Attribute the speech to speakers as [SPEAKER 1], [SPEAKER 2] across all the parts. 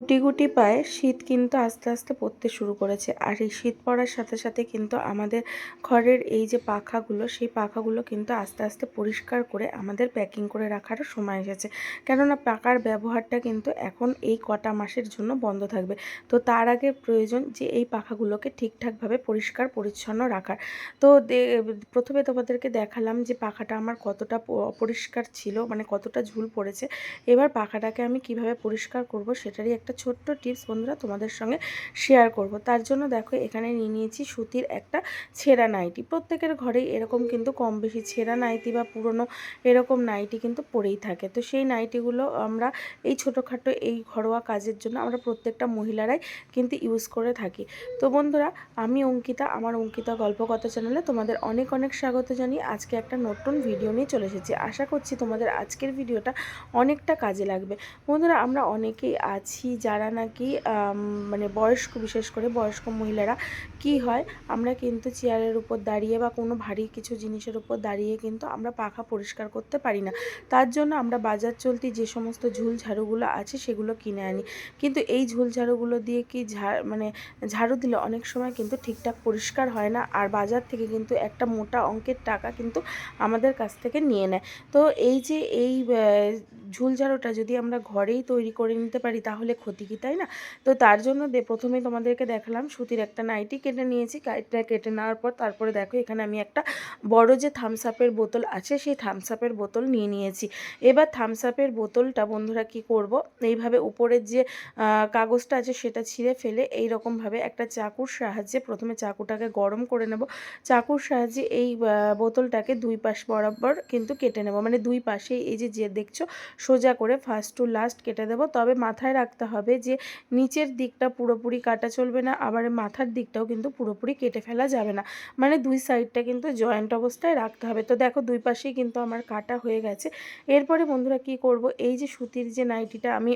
[SPEAKER 1] গুটি গুটি পায়ে শীত কিন্তু আস্তে আস্তে পড়তে শুরু করেছে। আর এই শীত পড়ার সাথে সাথে কিন্তু আমাদের ঘরের এই যে পাখাগুলো, সেই পাখাগুলো কিন্তু আস্তে আস্তে পরিষ্কার করে আমাদের প্যাকিং করে রাখারও সময় এসেছে। কেননা পাকার ব্যবহারটা কিন্তু এখন এই কটা মাসের জন্য বন্ধ থাকবে। তো তার আগে প্রয়োজন যে এই পাখাগুলোকে ঠিকঠাকভাবে পরিষ্কার, পরিচ্ছন্ন রাখার। তো প্রথমে তোমাদেরকে দেখালাম যে পাখাটা আমার কতটা অপরিষ্কার ছিল মানে কতটা ঝুল পড়েছে। এবার পাখাটাকে আমি কীভাবে পরিষ্কার করব সেটারই একটা ছোট্ট টিপস বন্ধুরা তোমাদের সঙ্গে শেয়ার করব। তার জন্য দেখো, এখানে নিয়ে নিয়েছি সুতির একটা ছেঁড়া নাইটি। প্রত্যেকের ঘরেই এরকম কিন্তু কম বেশি ছেঁড়া নাইটি বা পুরনো এরকম নাইটি কিন্তু পরেই থাকে। তো সেই নাইটিগুলো আমরা এই ছোটোখাটো এই ঘরোয়া কাজের জন্য আমরা প্রত্যেকটা মহিলারাই কিন্তু ইউজ করে থাকি। তো বন্ধুরা, আমি অঙ্কিতা, আমার অঙ্কিতা গল্পকথা চ্যানেলে তোমাদের অনেক অনেক স্বাগত জানিয়ে আজকে একটা নতুন ভিডিও নিয়ে চলে এসেছি। আশা করছি তোমাদের আজকের ভিডিওটা অনেকটা কাজে লাগবে। বন্ধুরা, আমরা অনেকেই আছি যারা নাকি মানে বয়স্ক, বিশেষ করে বয়স্ক মহিলারা, কি হয়, আমরা কিন্তু চেয়ারের উপর দাঁড়িয়ে বা কোনো ভারী কিছু জিনিসের উপর দাঁড়িয়ে কিন্তু আমরা পাখা পরিষ্কার করতে পারি না। তার জন্য আমরা বাজার চলতি যে সমস্ত ঝুল ঝাড়ুগুলো আছে, সেগুলো কিনে আনি। কিন্তু এই ঝুল ঝাড়ুগুলো দিয়ে কি ঝাড় মানে ঝাড়ু দিলে অনেক সময় কিন্তু ঠিকঠাক পরিষ্কার হয় না, আর বাজার থেকে কিন্তু একটা মোটা অঙ্কের টাকা কিন্তু আমাদের কাছ থেকে নিয়ে নেয়। তো এই যে এই ঝুল ঝাড়ুটা যদি আমরা ঘরেই তৈরি করে নিতে পারি, তাহলে ক্ষতি কি, তাই না? তো তার জন্য প্রথমে তোমাদেরকে দেখালাম সুতির একটা নাইটি কেটে নিয়েছি। কাইটটা কেটে নেওয়ার পর তারপরে দেখো এখানে আমি একটা বড় যে থামস আপের বোতল আছে, সেই থামস আপের বোতল নিয়ে নিয়েছি। এবার থামস আপের বোতলটা বন্ধুরা কি করব? এইভাবে উপরের যে কাগজটা আছে সেটা ছিঁড়ে ফেলে এই রকমভাবে একটা চাকুর সাহায্যে প্রথমে চাকুটাকে গরম করে নেব। চাকুর সাহায্যে এই বোতলটাকে দুই পাশ বরাবর কিন্তু কেটে নেব। মানে দুই পাশে এই যে যে দেখছ সোজা করে ফার্স্ট টু লাস্ট কেটে দেবো। তবে মাথায় রাখতে হবে যে নিচের দিকটা পুরোপুরি কাটা চলবে না, আবার মাথার দিকটাও কিন্তু পুরোপুরি কেটে ফেলা যাবে না। মানে দুই সাইডটা কিন্তু জয়েন্ট অবস্থায় রাখতে হবে। তো দেখো দুই পাশেই কিন্তু আমার কাটা হয়ে গেছে। এরপরে বন্ধুরা কি করব? এই যে সুতির যে নাইটিটা আমি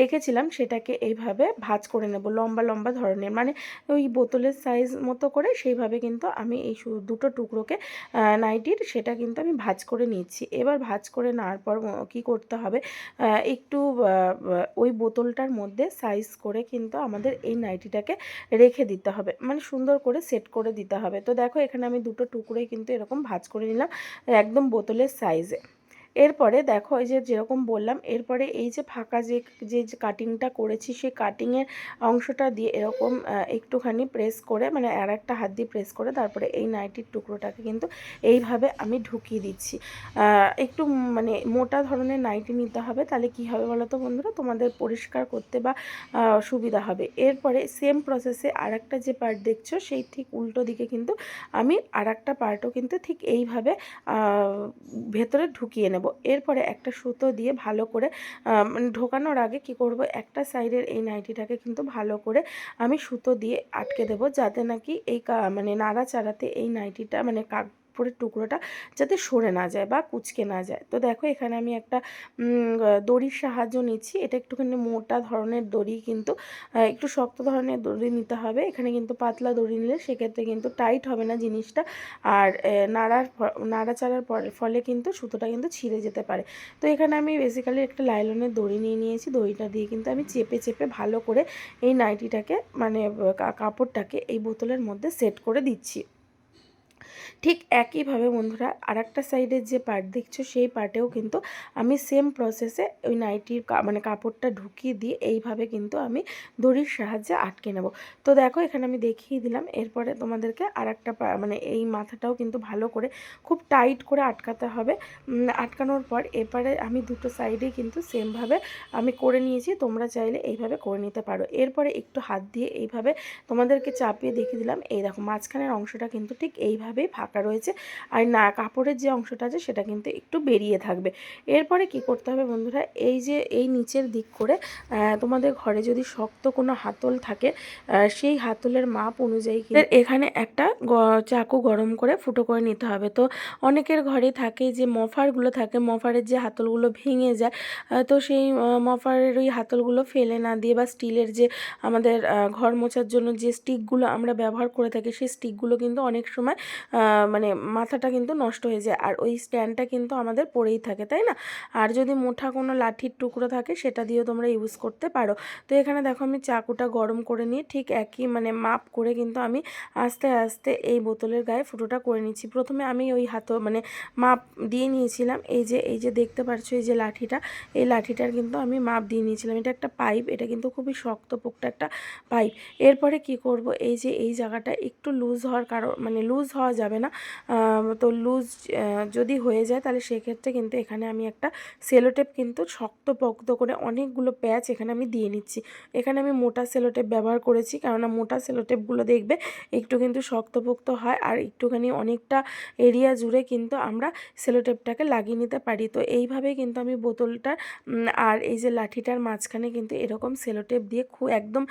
[SPEAKER 1] রেখেছিলাম সেটাকে এইভাবে ভাজ করে নেব, লম্বা লম্বা ধরনের। মানে ওই বোতলের সাইজ মতো করে সেইভাবে কিন্তু আমি এই দুটো টুকরোকে নাইটির সেটা কিন্তু আমি ভাজ করে নিচ্ছি। এবার ভাজ করে নেওয়ার পর কি করতে হবে একটু ওই বোতলটার মধ্যে সাইজ করে কিন্তু আমাদের এই নাইটিটাকে রেখে দিতে হবে। মানে সুন্দর করে সেট করে দিতে হবে। তো দেখো এখানে আমি দুটো টুকরোই কিন্তু এরকম ভাজ করে নিলাম, একদম বোতলের সাইজে এরপরে দেখো এই যে যেরকম বললাম, এরপরে এই যে ফাঁকা যে যে কাটিংটা করেছি, সেই কাটিংয়ের অংশটা দিয়ে এরকম একটুখানি প্রেস করে মানে আর একটা হাত দিয়ে প্রেস করে তারপরে এই নাইটির টুকরোটাকে কিন্তু এইভাবে আমি ঢুকিয়ে দিচ্ছি। একটু মানে মোটা ধরনের নাইটি নিতে হবে, তাহলে কি হবে বলো তো বন্ধুরা? তোমাদের পরিষ্কার করতে বা সুবিধা হবে। এরপরে সেম প্রসেসে আর একটা যে পার্ট দেখছ, সেই ঠিক উল্টো দিকে কিন্তু আমি আর একটা পার্টও কিন্তু ঠিক এইভাবে ভেতরে ঢুকিয়ে নেব। এরপরে একটা সুতো দিয়ে ভালো করে মানে ঢোকানোর আগে কি করব, একটা সাইডের এই নাইটিটাকে কিন্তু ভালো করে আমি সুতো দিয়ে আটকে দেব, যাতে নাকি এই মানে নাড়াচাড়াতে এই নাইটিটা মানে কাক কাপড়ের টুকরোটা যাতে সরে না যায় বা কুচকে না যায়। তো দেখো এখানে আমি একটা দড়ির সাহায্য নিচ্ছি। এটা একটুখানি মোটা ধরনের দড়ি কিন্তু একটু শক্ত ধরনের দড়ি নিতে হবে। এখানে কিন্তু পাতলা দড়ি নিলে সেক্ষেত্রে কিন্তু টাইট হবে না জিনিসটা। আর নাড়ার নাড়াচাড়ার ফলে কিন্তু সুতোটা কিন্তু ছিঁড়ে যেতে পারে। তো এখানে আমি বেসিক্যালি একটা লাইলনের দড়ি নিয়ে নিয়েছি। দড়িটা দিয়ে কিন্তু আমি চেপে চেপে ভালো করে এই নাইটিটাকে মানে কাপড়টাকে এই বোতলের মধ্যে সেট করে দিচ্ছি। ঠিক একইভাবে বন্ধুরা আর একটা সাইডের যে পার্ট দেখছ, সেই পার্টেও কিন্তু আমি সেম প্রসেসে ওই নাইটির মানে কাপড়টা ঢুকিয়ে দিয়ে এইভাবে কিন্তু আমি দড়ির সাহায্যে আটকে নেব। তো দেখো, এখানে আমি দেখিয়ে দিলাম। এরপরে তোমাদেরকে আর একটা মানে এই মাথাটাও কিন্তু ভালো করে খুব টাইট করে আটকাতে হবে। আটকানোর পর এরপরে আমি দুটো সাইডেই কিন্তু সেমভাবে আমি করে নিয়েছি। তোমরা চাইলে এইভাবে করে নিতে পারো। এরপরে একটু হাত দিয়ে এইভাবে তোমাদেরকে চাপিয়ে দেখিয়ে দিলাম। এই দেখো, মাঝখানের অংশটা কিন্তু ঠিক এইভাবেই ফাঁকা রয়েছে। আর না, কাপড়ের যে অংশটা আছে সেটা কিন্তু একটু বেরিয়ে থাকবে। এরপরে কি করতে হবে বন্ধুরা, এই যে এই নিচের দিক করে তোমাদের ঘরে যদি শক্ত কোনো হাতল থাকে সেই হাতলের মাপ অনুযায়ী এখানে একটা চাকু গরম করে ফুটো করে নিতে হবে। তো অনেকের ঘরে থাকে যে মফারগুলো থাকে, মফারের যে হাতলগুলো ভেঙে যায় তো সেই মফারের ওই হাতলগুলো ফেলে না দিয়ে বা স্টিলের যে আমাদের ঘর মোছার জন্য যে স্টিকগুলো আমরা ব্যবহার করে থাকি, সেই স্টিকগুলো কিন্তু অনেক সময় মানে মাথাটা কিন্তু নষ্ট হয়ে যায়। আর ওই স্ট্যান্ডটা কিন্তু আমাদের পড়েই থাকে, তাই না? আর যদি মোটা কোনো লাঠির টুকরো থাকে, সেটা দিয়েও তোমরা ইউজ করতে পারো। তো এখানে দেখো আমি চাকুটা গরম করে নিয়ে ঠিক একই মানে মাপ করে কিন্তু আমি আস্তে আস্তে এই বোতলের গায়ে ফুটোটা করে নিচ্ছি। প্রথমে আমি ওই হাত মানে মাপ দিয়ে নিয়েছিলাম। এই যে এই যে দেখতে পাচ্ছ এই যে লাঠিটা, এই লাঠিটার কিন্তু আমি মাপ দিয়ে নিয়েছিলাম। এটা একটা পাইপ, এটা কিন্তু খুবই শক্তপোক্ত একটা পাইপ। এরপরে কি করব? এই যে, এই জায়গাটা একটু লুজ হওয়ার কারণ মানে লুজ হওয়া যাবে না। তো লুজ যদি হয়ে যায় তাহলে সেক্ষেত্রে কিন্তু এখানে আমি একটা সেলোটেপ কিন্তু শক্তপোক্ত করে অনেকগুলো প্যাচ এখানে আমি দিয়ে নিচ্ছি। এখানে আমি মোটা সেলোটেপ ব্যবহার করেছি কেননা মোটা সেলোটেপগুলো দেখবে একটু কিন্তু শক্তপোক্ত হয় আর একটুখানি অনেকটা এরিয়া জুড়ে কিন্তু আমরা সেলোটেপটাকে লাগিয়ে নিতে পারি। তো এইভাবে কিন্তু আমি বোতলটার আর এই যে লাঠিটার মাঝখানে কিন্তু এরকম সেলোটেপ দিয়ে খুব একদম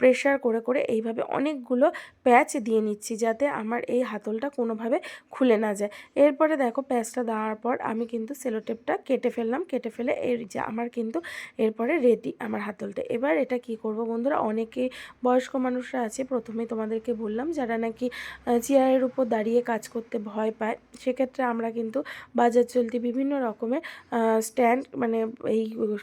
[SPEAKER 1] প্রেশার করে করে এইভাবে অনেকগুলো প্যাচ দিয়ে নিচ্ছি যাতে আমার এই হাতলটা কোনোভাবে খুলে না যায়। এরপরে দেখো প্যাঁচটা দেওয়ার পর আমি কিন্তু সেলোটেপটা কেটে ফেললাম, কেটে ফেলে এর যে আমার কিন্তু এরপরে রেডি আমার হাতলটা। এবার এটা কি করব বন্ধুরা? অনেকে বয়স্ক মানুষরা আছে, প্রথমে তোমাদেরকে বললাম যারা নাকি চেয়ারের উপর দাঁড়িয়ে কাজ করতে ভয় পায়, সেক্ষেত্রে আমরা কিন্তু বাজার চলতি বিভিন্ন রকমের স্ট্যান্ড মানে এই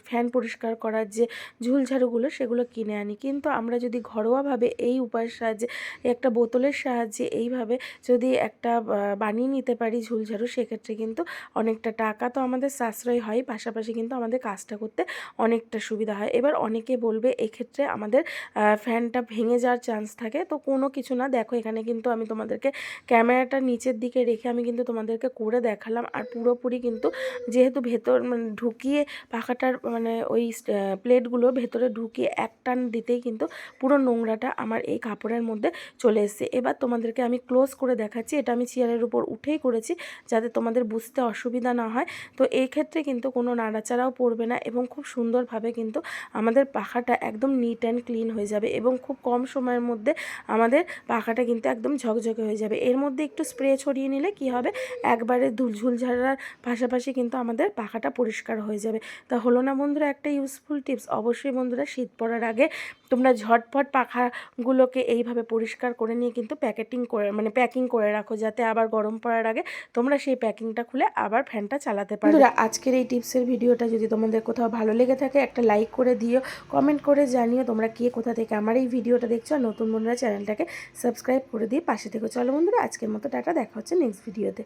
[SPEAKER 1] ফ্যান পরিষ্কার করার যে ঝুলঝাড়ুগুলো সেগুলো কিনে আনি। কিন্তু আমরা যদি ঘরোয়াভাবে এই উপায়ের সাহায্যে একটা বোতলের সাহায্যে এইভাবে যদি একটা বানিয়ে নিতে পারি ঝুলঝাড়ু, সেক্ষেত্রে কিন্তু অনেকটা টাকা তো আমাদের সাশ্রয় হয়। পাশাপাশি কিন্তু আমাদের কাজটা করতে অনেকটা সুবিধা হয়। এবার অনেকে বলবে, এক্ষেত্রে আমাদের ফ্যানটা ভেঙে যাওয়ার চান্স থাকে। তো কোনো কিছু না। দেখো, এখানে কিন্তু আমি তোমাদেরকে ক্যামেরাটা নিচের দিকে রেখে আমি কিন্তু তোমাদেরকে করে দেখালাম। আর পুরোপুরি কিন্তু যেহেতু ভেতর মানে ঢুকিয়ে পাখাটার মানে ওই প্লেটগুলো ভেতরে ঢুকিয়ে এক টান দিতেই কিন্তু পুরো নোংরাটা আমার এই কাপড়ের মধ্যে চলে এসছে। এবার তোমাদেরকে আমি ক্লোজ করে দেখাচ্ছি। এটা আমি চেয়ারের উপর উঠেই করেছি যাতে তোমাদের বুঝতে অসুবিধা না হয়। তো এই ক্ষেত্রে কিন্তু কোনো নাড়াচাড়াও পড়বে না এবং খুব সুন্দরভাবে কিন্তু আমাদের পাখাটা একদম নিট অ্যান্ড ক্লিন হয়ে যাবে এবং খুব কম সময়ের মধ্যে আমাদের পাখাটা কিন্তু একদম ঝকঝকে হয়ে যাবে। এর মধ্যে একটু স্প্রে ছড়িয়ে নিলে কি হবে? একবারে ঝুল ঝাড়ার পাশাপাশি কিন্তু আমাদের পাখাটা পরিষ্কার হয়ে যাবে। তা হলো না বন্ধুরা একটা ইউজফুল টিপস অবশ্যই বন্ধুরা শীত পড়ার আগে তোমরা ঝটপট পাখাগুলোকে এইভাবে পরিষ্কার করে নিয়ে কিন্তু প্যাকেটিং করে মানে প্যাকিং করে রাখো যাতে আবার গরম পড়ার আগে তোমরা সেই প্যাকিংটা খুলে আবার ফ্যানটা চালাতে পারো আজকের এই টিপসের ভিডিওটা যদি তোমাদের কোথাও ভালো লেগে থাকে, একটা লাইক করে দিও, কমেন্ট করে জানিও তোমরা কে কোথা থেকে আমার এই ভিডিওটা দেখছ, আর নতুন বন্ধুরা চ্যানেলটাকে সাবস্ক্রাইব করে দিয়ে পাশে থেকে। চলো বন্ধুরা, আজকের মতো টাটা, দেখা হচ্ছে নেক্সট ভিডিওতে